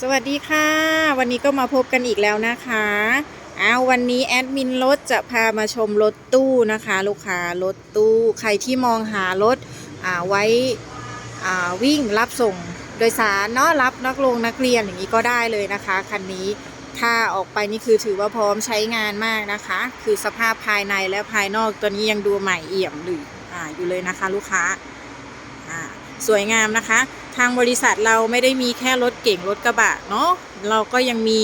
สวัสดีค่ะ วันนี้ก็มาพบกันอีกแล้วนะคะอ้าววันนี้แอดมินรถจะพามาชมรถตู้นะคะ ลูกค้ารถตู้ใครที่มองหารถอ่าไว้อ่าวิ่งรับส่งโดยสารเนาะรับนักลงนักเรียนอย่างนี้ก็ได้เลยนะคะคันนี้ถ้าออกไปนี่คือถือว่าพร้อมใช้งานมากนะคะ คือสภาพภายในและภายนอกตัวนี้ยังดูใหม่เอี่ยมหรืออ่าอยู่เลยนะคะ ลูกค้าอ่าสวยงามนะคะ ทางบริษัทเราไม่ได้มีแค่รถเก่งรถกระบะเนาะเราก็ยังมี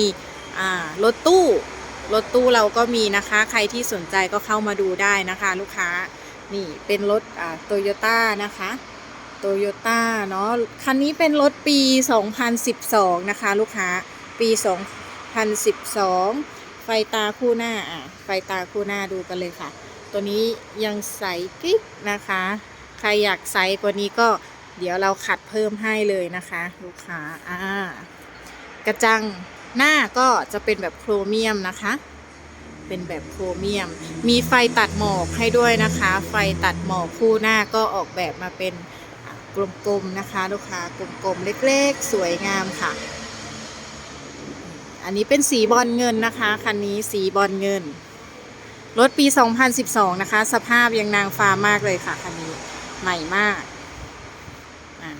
รถตู้ รถตู้เราก็มีนะคะ ใครที่สนใจก็เข้ามาดูได้นะคะ ลูกค้านี่เป็นรถโตโยต้านะคะโตโยต้าเนาะคันนี้เป็นรถปี 2012 นะคะ ลูกค้าปี 2012 ไฟตาคู่หน้าอะไฟตาคู่หน้าดูกันเลยค่ะ ตัวนี้ยังใสกิ๊กนะคะ ใครอยากใสกว่านี้ก็ เดี๋ยวเราขัดเพิ่มให้เลยนะคะ ลูกค้าอ่ากระจังหน้าก็จะเป็นแบบโครเมียมนะคะ เป็นแบบโครเมียม มีไฟตัดหมอกให้ด้วยนะคะ ไฟตัดหมอกคู่หน้าก็ออกแบบมาเป็นกลมๆนะคะ ลูกค้ากลมๆเล็กๆ สวยงามค่ะ อันนี้เป็นสีบอลเงินนะคะคันนี้สีบอลเงินรถปี 2012 นะคะ สภาพยังนางฟ้ามากเลยค่ะคันนี้ใหม่มาก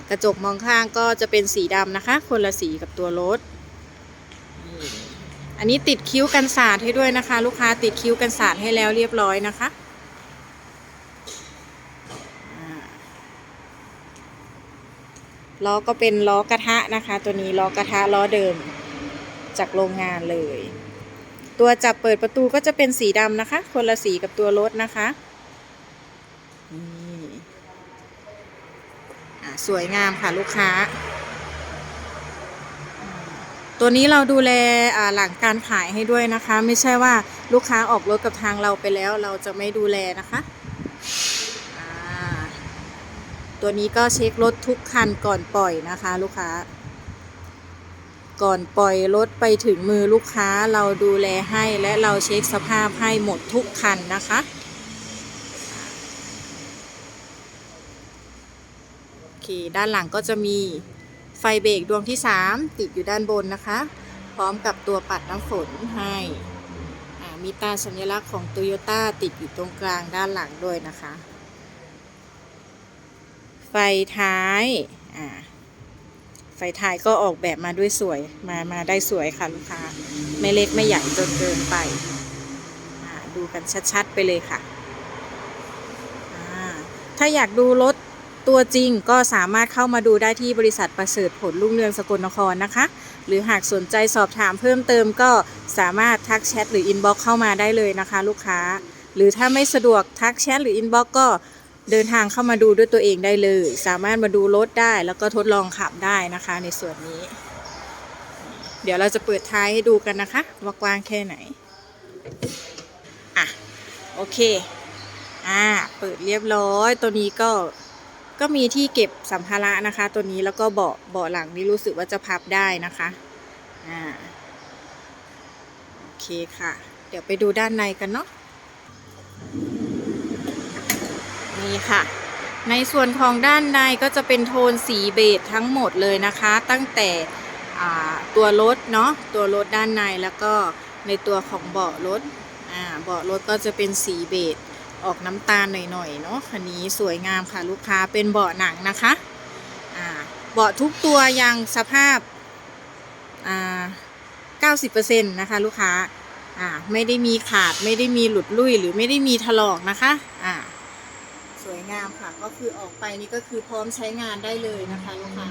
กระจกมองข้างก็จะเป็นสีดำนะคะ คนละสีกับตัวรถ อันนี้ติดคิ้วกันสาดให้ด้วยนะคะ ลูกค้าติดคิ้วกันสาดให้แล้วเรียบร้อยนะคะล้อก็เป็นล้อกระทะนะคะ ตัวนี้ล้อกระทะล้อเดิมจากโรงงานเลย ตัวจับเปิดประตูก็จะเป็นสีดำนะคะ คนละสีกับตัวรถนะคะนี่อะ สวยงามค่ะลูกค้า ตัวนี้เราดูแลหลังการขายให้ด้วยนะคะ ไม่ใช่ว่าลูกค้าออกรถกับทางเราไปแล้วเราจะไม่ดูแลนะคะตัวนี้ก็เช็ครถทุกคันก่อนปล่อยนะคะ ลูกค้า ก่อนปล่อยรถไปถึงมือลูกค้าเราดูแลให้และเราเช็คสภาพให้หมดทุกคันนะคะ โอ เค ด้านหลังก็จะมีไฟเบรกดวงที่ 3 ติดอยู่ด้านบนนะคะ พร้อมกับตัวปัดน้ำฝนให้มีตราสัญลักษณ์ของ t o y ยต้ติดอยู่ตรงกลางด้านหลังด้วยนะคะ ไฟท้ายไฟท้ายก็ออกแบบมาด้วยสวยมามาได้สวยค่ะลูกค้าไม่เล็กไม่ใหญ่จนเกินไป ดูกันชัดๆไปเลยค่ะถ้าอยากดูรถ ตัวจริงก็สามารถเข้ามาดูได้ที่บริษัทประเสริฐผลรุ่งเรืองสกลนครนะคะ หรือหากสนใจสอบถามเพิ่มเติมก็สามารถทักแชทหรืออินบ็อกเข้ามาได้เลยนะคะ ลูกค้า หรือถ้าไม่สะดวกทักแชทหรืออินบ็อกก็เดินทางเข้ามาดูด้วยตัวเองได้เลย สามารถมาดูรถได้แล้วก็ทดลองขับได้นะคะในส่วนนี้ เดี๋ยวเราจะเปิดท้ายให้ดูกันนะคะ ว่ากว้างแค่ไหน อะ โอเค อ่า เปิดเรียบร้อย ตัวนี้ก็ ก็มีที่เก็บสัมภาระนะคะ ตัวนี้แล้วก็เบาะเบาะหลังนี่รู้สึกว่าจะพับได้นะคะอ่าโอเคค่ะ เดี๋ยวไปดูด้านในกันเนาะนี่ค่ะ ในส่วนของด้านในก็จะเป็นโทนสีเบจทั้งหมดเลยนะคะ ตั้งแต่ตัวรถเนาะตัวรถด้านในแล้วก็ในตัวของเบาะรถอ่าเบาะรถก็จะเป็นสีเบจ ออกน้ำตาลหน่อยๆเนาะคันนี้สวยงามค่ะลูกค้าเป็นเบาะหนังนะคะอ่าเบาะทุกตัวยังสภาพอ่า90%นะคะลูกค้าอ่าไม่ได้มีขาดไม่ได้มีหลุดลุ่ยหรือไม่ได้มีถลอกนะคะอ่าสวยงามค่ะก็คือออกไปนี่ก็คือพร้อมใช้งานได้เลยนะคะลูกค้า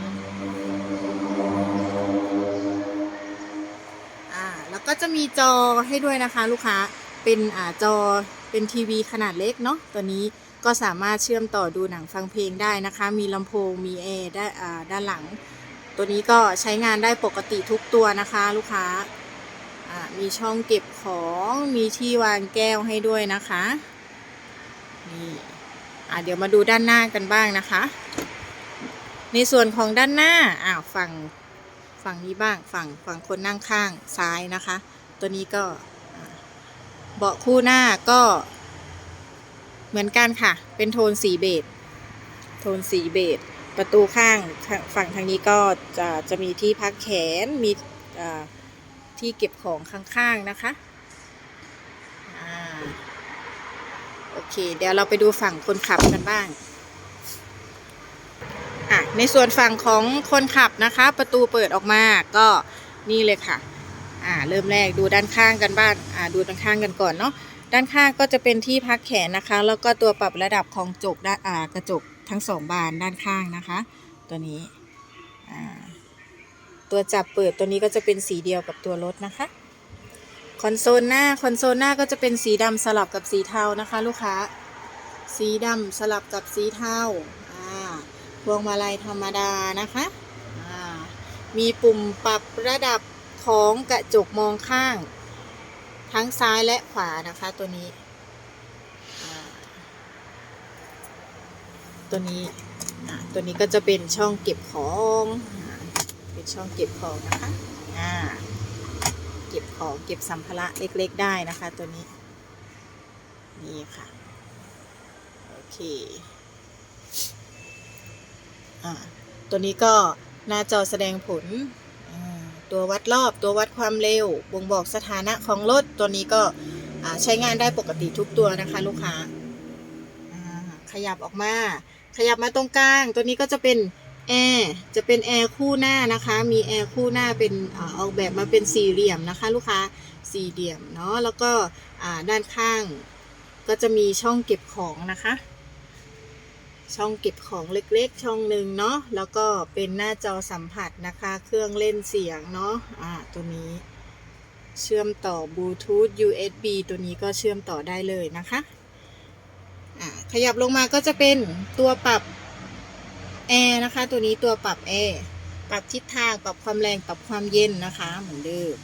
อ่าแล้วก็จะมีจอให้ด้วยนะคะลูกค้าเป็นอ่าจอ เป็นทีวีขนาดเล็กเนาะตัวนี้ก็สามารถเชื่อมต่อดูหนังฟังเพลงได้นะคะ มีลำโพงมีแอร์ได้ด้านหลัง ตัวนี้ก็ใช้งานได้ปกติทุกตัวนะคะ ลูกค้ามีช่องเก็บของมีที่วางแก้วให้ด้วยนะคะนี่เดี๋ยวมาดูด้านหน้ากันบ้างนะคะ ในส่วนของด้านหน้าอ้าวฝั่งฝั่งนี้บ้างฝั่งฝั่งคนนั่งข้างซ้ายนะคะ ตัวนี้ก็ เบาะคู่หน้าก็เหมือนกันค่ะ เป็นโทนสีเบจ โทนสีเบจ ประตูข้างฝั่งทางนี้ก็จะจะมีที่พักแขน มีที่เก็บของข้างๆนะคะโอเค เดี๋ยวเราไปดูฝั่งคนขับกันบ้างอะในส่วนฝั่งของคนขับนะคะ ประตูเปิดออกมาก็นี่เลยค่ะ อ่าเริ่มแรกดูด้านข้างกันบ้างอ่าดูด้านข้างกันก่อนเนาะด้านข้างก็จะเป็นที่พักแขนนะคะ แล้วก็ตัวปรับระดับของจกด้านอ่ากระจกทั้งสองบานด้านข้างนะคะ ตัวนี้อ่าตัวจับเปิดตัวนี้ก็จะเป็นสีเดียวกับตัวรถนะคะคอนโซลหน้าคอนโซลหน้าก็จะเป็นสีดำสลับกับสีเทานะคะ ลูกค้า สีดำสลับกับสีเทาอ่าพวงมาลัยธรรมดานะคะอ่ามีปุ่มปรับระดับ ของกระจกมองข้าง ทั้งซ้ายและขวานะคะตัวนี้ ตัวนี้ตัวนี้ก็จะเป็นช่องเก็บของเป็นช่องเก็บของนะคะเก็บของเก็บสัมภาระเล็กๆได้นะคะตัวนี้ นี่ค่ะ โอเคอตัวนี้ก็หน้าจอแสดงผล ตัววัดรอบตัววัดความเร็ว บ่งบอกสถานะของรถ ตัวนี้ก็ใช้งานได้ปกติทุกตัวนะคะลูกค้าขยับออกมา ขยับมาตรงกลาง ตัวนี้ก็จะเป็นแอร์จะเป็นแอร์คู่หน้านะคะ มีแอร์คู่หน้าเป็นออกแบบมาเป็นสี่เหลี่ยมนะคะ ลูกค้าสี่เหลี่ยมเนาะแล้วก็ด้านข้างก็จะมีช่องเก็บของนะคะ ช่องเก็บของเล็กๆ ช่องหนึ่งเนาะแล้วก็เป็นหน้าจอสัมผัสนะคะ เครื่องเล่นเสียงเนาะอ่าตัวนี้เชื่อมต่อบลูทูธ USB ตัวนี้ก็เชื่อมต่อได้เลยนะคะอ่าขยับลงมาก็จะเป็นตัวปรับแอร์นะคะ ตัวนี้ตัวปรับแอร์ปรับทิศทางปรับความแรงปรับความเย็นนะคะ เหมือนเดิม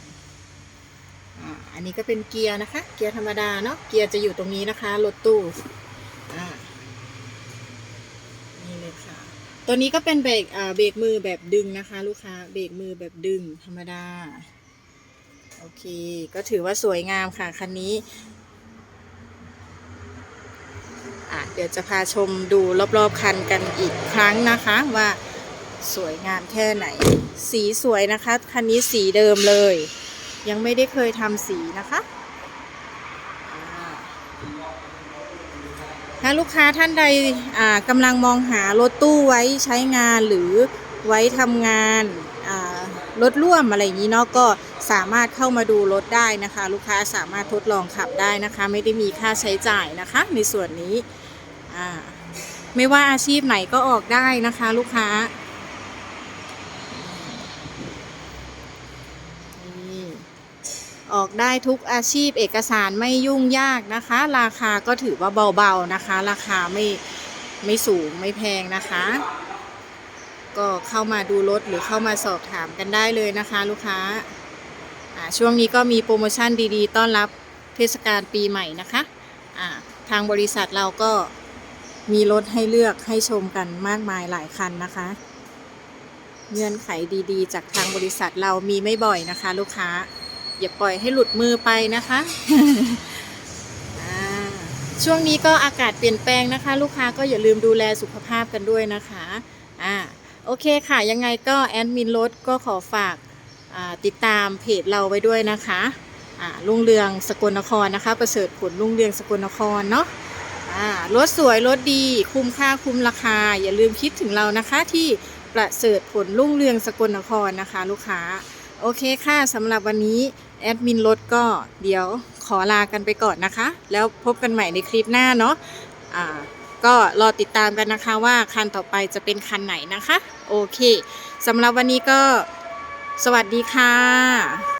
อ่าอันนี้ก็เป็นเกียร์นะคะ เกียร์ธรรมดาเนาะเกียร์จะอยู่ตรงนี้นะคะรถตู้อ่านี่เลยค่ะ ตัวนี้ก็เป็นเบรกเบรกมือแบบดึงนะคะ ลูกค้าเบรกมือแบบดึงธรรมดา โอเค ก็ถือว่าสวยงามค่ะ คันนี้อะเดี๋ยวจะพาชมดูรอบๆคันกันอีกครั้งนะคะว่าสวยงามแค่ไหน สีสวยนะคะ คันนี้สีเดิมเลย ยังไม่ได้เคยทำสีนะคะอ่า ถ้าลูกค้าท่านใดกำลังมองหารถตู้ไว้ใช้งานหรือไว้ทำงานรถร่วมอะไรอย่างนี้เนาะก็สามารถเข้ามาดูรถได้นะคะ ลูกค้าสามารถทดลองขับได้นะคะ ไม่ได้มีค่าใช้จ่ายนะคะ ในส่วนนี้ไม่ว่าอาชีพไหนก็ออกได้นะคะ ลูกค้า ออกได้ทุกอาชีพเอกสารไม่ยุ่งยากนะคะ ราคาก็ถือว่าเบาๆนะคะ ราคาไม่ไม่สูงไม่แพงนะคะ ก็เข้ามาดูรถหรือเข้ามาสอบถามกันได้เลยนะคะ ลูกค้าช่วงนี้ก็มีโปรโมชั่นดีๆ ต้อนรับเทศกาลปีใหม่นะคะอ่าทางบริษัทเราก็มีรถให้เลือกให้ชมกันมากมายหลายคันนะคะ เงื่อนไขดีๆ จากทางบริษัทเรามีไม่บ่อยนะคะ ลูกค้า อย่าปล่อยให้หลุดมือไปนะคะอ่าช่วงนี้ก็อากาศเปลี่ยนแปลงนะคะ ลูกค้าก็อย่าลืมดูแลสุขภาพกันด้วยนะคะอ่าโอเคค่ะ ยังไงก็แอดมินรถก็ขอฝากอ่าติดตามเพจเราไว้ด้วยนะคะอ่าลุงเรืองสกลนครนะคะ ประเสริฐผลลุงเรืองสกลนครเนาะอ่ารถสวยรถดีคุ้มค่าคุ้มราคา อย่าลืมคิดถึงเรานะคะที่ประเสริฐผลรุ่งเรืองสกลนครนะคะ ลูกค้า โอเคค่ะสำหรับวันนี้ แอดมินรถก็เดี๋ยวขอลากันไปก่อนนะคะ แล้วพบกันใหม่ในคลิปหน้าเนาะอ่าก็รอติดตามกันนะคะว่าคันต่อไปจะเป็นคันไหนนะคะ โอเคสำหรับวันนี้ก็สวัสดีค่ะ